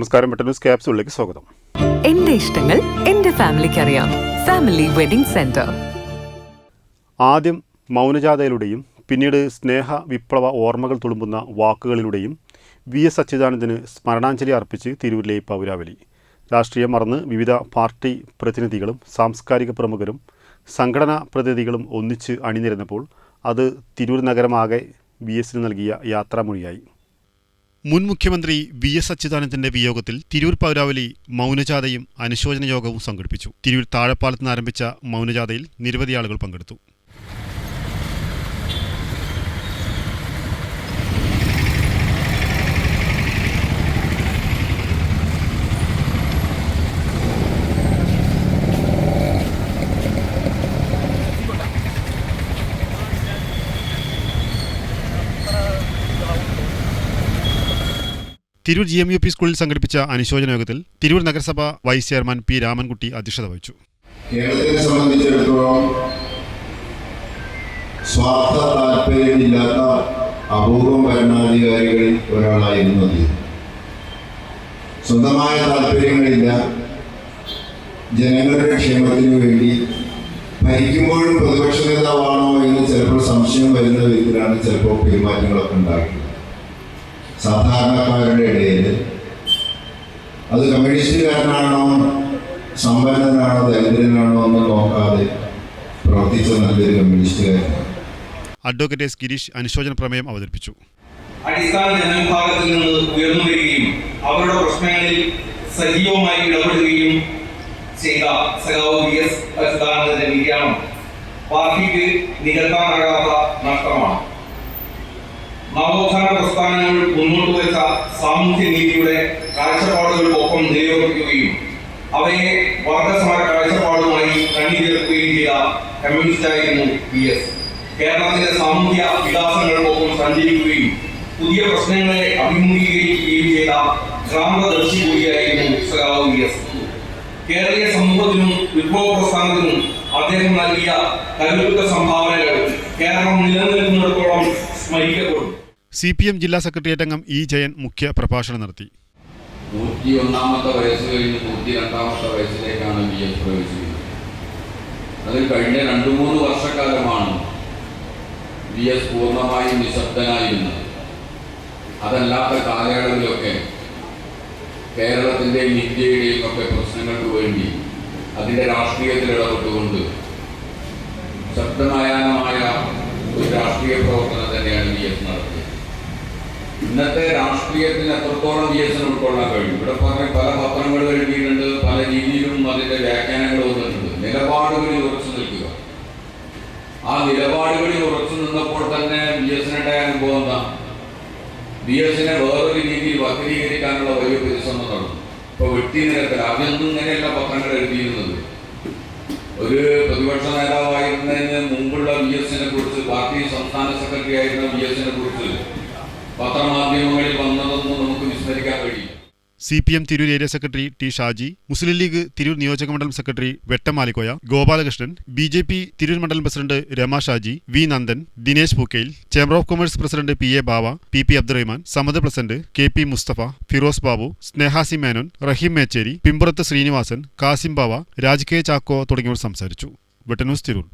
നമസ്കാരം ന്യൂസ് ക്യാപ്സുകളിലേക്ക് സ്വാഗതം. എന്റെ ഇഷ്ടങ്ങൾ എന്റെ ഫാമിലിക്ക് അറിയാം ഫാമിലി വെഡിംഗ് സെന്റർ ആദ്യം മൗനജാഥയിലൂടെയും പിന്നീട് സ്നേഹ വിപ്ലവ ഓർമ്മകൾ തുളുമ്പുന്ന വാക്കുകളിലൂടെയും വി എസ് അച്യുതാനന്ദന് സ്മരണാഞ്ജലി അർപ്പിച്ച് തിരൂരിലെ പൗരാവലി. രാഷ്ട്രീയം മറന്ന് വിവിധ പാർട്ടി പ്രതിനിധികളും സാംസ്കാരിക പ്രമുഖരും സംഘടനാ പ്രതിനിധികളും ഒന്നിച്ച് അണിനിരന്നപ്പോൾ അത് തിരൂർ നഗരമാകെ വി എസിന് നൽകിയ യാത്രാമൊഴിയായി മുൻ മുഖ്യമന്ത്രി വി എസ് അച്യുതാനന്ദന്റെ വിയോഗത്തിൽ തിരൂർ പൗരാവലി മൗനജാഥയും അനുശോചന യോഗവും സംഘടിപ്പിച്ചു. തിരൂർ താഴെപ്പാലത്ത് നിന്ന് ആരംഭിച്ച മൗനജാഥയിൽ നിരവധി ആളുകൾ പങ്കെടുത്തു. Tirur G M U P സ്കൂളിൽ സംഘടിപ്പിച്ച അനുശോചന യോഗത്തിൽ തിരൂർ നഗരസഭ വൈസ് ചെയർമാൻ പി രാമൻകുട്ടി അധ്യക്ഷത വഹിച്ചു. കേരളത്തെ സംബന്ധിച്ചിടത്തോളം സ്വാർത്ഥ താല്പര്യമില്ലാത്ത അപൂർവം ഭരണാധികാരികളിൽ ഒരാളായിരുന്നു അദ്ദേഹം. സ്വന്തമായ താല്പര്യങ്ങളില്ല. ജനങ്ങളുടെ ക്ഷേമത്തിനു വേണ്ടി ഭരിക്കുമ്പോഴും പ്രതിപക്ഷ നേതാവാണോ എന്ന് ചിലപ്പോൾ സംശയം വരുന്ന വിധത്തിലാണ് ചിലപ്പോൾ പെരുമാറ്റങ്ങളൊക്കെ ഉണ്ടായിട്ടുള്ളത് സാധാരണക്കാരുടെ ഇടയിൽ. അത് കമ്മ്യൂണിസ്റ്റുകാരനാണോ സമ്പന്നനാണോ ദരിദ്രനാണോ എന്ന് നോക്കാതെ പ്രവർത്തിച്ച നല്ലൊരു കമ്മ്യൂണിസ്റ്റുകാരനാണ്. അഡ്വക്കേറ്റ് എസ് ഗിരീഷ് അനുശോചന പ്രമേയം അവതരിപ്പിച്ചു. അടിസ്ഥാന ജനവിഭാഗത്തിൽ നിന്ന് ഉയർന്നു വരികയും അവരുടെ പ്രശ്നങ്ങളിൽ സജീവമായി ഇടപെടുകയും ചെയ്ത സഖാവ് വി എസ് അച്യുതാനന്ദന്റെ നിര്യാണം പാർട്ടിക്ക് നികത്താനാകാത്ത നഷ്ടമാണ്. നവോത്ഥാന പ്രസ്ഥാനങ്ങൾ മുന്നോട്ട് വെച്ച സാമൂഹ്യ നീതിയുടെ കാഴ്ചപ്പാടുകൾക്കൊപ്പം നിലയുറപ്പിക്കുകയും അവയെ വർഗസമര കാഴ്ചപ്പാടുമായി കണ്ണീരെടുക്കുകയും ചെയ്ത കമ്മ്യൂണിസ്റ്റായിരുന്നു വി എസ്. കേരളത്തിന്റെ സാമൂഹ്യ വികാസങ്ങൾക്കൊപ്പം സഞ്ചരിക്കുകയും പുതിയ പ്രശ്നങ്ങളെ അഭിമുഖീകരിക്കുകയും ചെയ്ത ഗ്രാമദർശി കൂടിയായിരുന്നു സഖാവ് വി എസ്. കേരളീയ സമൂഹത്തിനും വിപ്ലവ പ്രസ്ഥാനത്തിനും അദ്ദേഹം നൽകിയ കരുത്തുറ്റ സംഭാവനകൾ കേരളം നിലനിൽക്കുന്നിടത്തോളം സ്മരിക്കപ്പെടും. സി പി എം ജില്ലാ സെക്രട്ടേറിയറ്റ് അംഗം ഇ ജയൻ മുഖ്യ പ്രഭാഷണം നടത്തി. നൂറ്റി ഒന്നാമത്തെ വയസ്സ് കഴിഞ്ഞ് നൂറ്റി രണ്ടാമത്തെ വയസ്സിലേക്കാണ് ബി എഫ് പ്രവേശിക്കുന്നത്. അതിൽ കഴിഞ്ഞ രണ്ടു മൂന്ന് വർഷക്കാലമാണ് ബി എസ് പൂർണമായും നിശബ്ദനായിരുന്നത്. അതല്ലാത്ത കാലയളവിലൊക്കെ കേരളത്തിന്റെയും ഇന്ത്യയുടെയും ഒക്കെ പ്രശ്നങ്ങൾക്ക് വേണ്ടി അതിന്റെ രാഷ്ട്രീയത്തിൽ ഇടപെട്ടുകൊണ്ട് ശബ്ദമായാനമായ ഒരു രാഷ്ട്രീയ പ്രവർത്തനം തന്നെയാണ് ബി എസ് നടത്തിയത് ഇന്നത്തെ രാഷ്ട്രീയത്തിന് എത്രത്തോളം ബി എൻ ഉൾക്കൊള്ളാൻ കഴിയും ഇവിടെ പറഞ്ഞ പല പത്രങ്ങൾ എഴുതിയിട്ടുണ്ട് പല രീതിയിലും അതിന്റെ വ്യാഖ്യാനങ്ങൾ വന്നിട്ടുണ്ട്. നിലപാടുകളിൽ ഉറച്ചു നിൽക്കുക. ആ നിലപാടുകളിൽ ഉറച്ചു നിന്നപ്പോൾ തന്നെ ബി എസിനുണ്ടായ അനുഭവം എന്താ? ബി എസിനെ വേറൊരു രീതിയിൽ വക്രീകരിക്കാനുള്ള വലിയ പരിശ്രമം നടന്നു. ഇപ്പൊ വെട്ടി നിരത്തിൽ ആദ്യമൊന്നും ഇങ്ങനെയല്ല പത്രങ്ങൾ എഴുതിയിരുന്നത്. ഒരു പ്രതിപക്ഷ നേതാവായിരുന്നതിന് മുമ്പുള്ള ബി എസിനെ കുറിച്ച് പാർട്ടി സംസ്ഥാന സെക്രട്ടറി ആയിരുന്ന ബി എസിനെ കുറിച്ച് പത്രമാധ്യമങ്ങളിൽ C P M Tirur area secretary T Shaji Muslim League Tirur നിയോജക മണ്ഡലം secretary Vettam Alikoya Gopalakrishnan B J P Tirur മണ്ഡലം president Rema Shaji V Nandan Dinesh Pookkayil chamber of commerce president P A Bava P P Abdurahman Samad president K P Mustafa Firoz Babu സ്നേഹാസി Menon Rahim Mecheri പിമ്പുറത്ത് Sreenivasan Kasim Bava Raj K Chacko തുടങ്ങിയവർ സംസാരിച്ചു. വെട്ടന്യൂസ് തിരൂർ.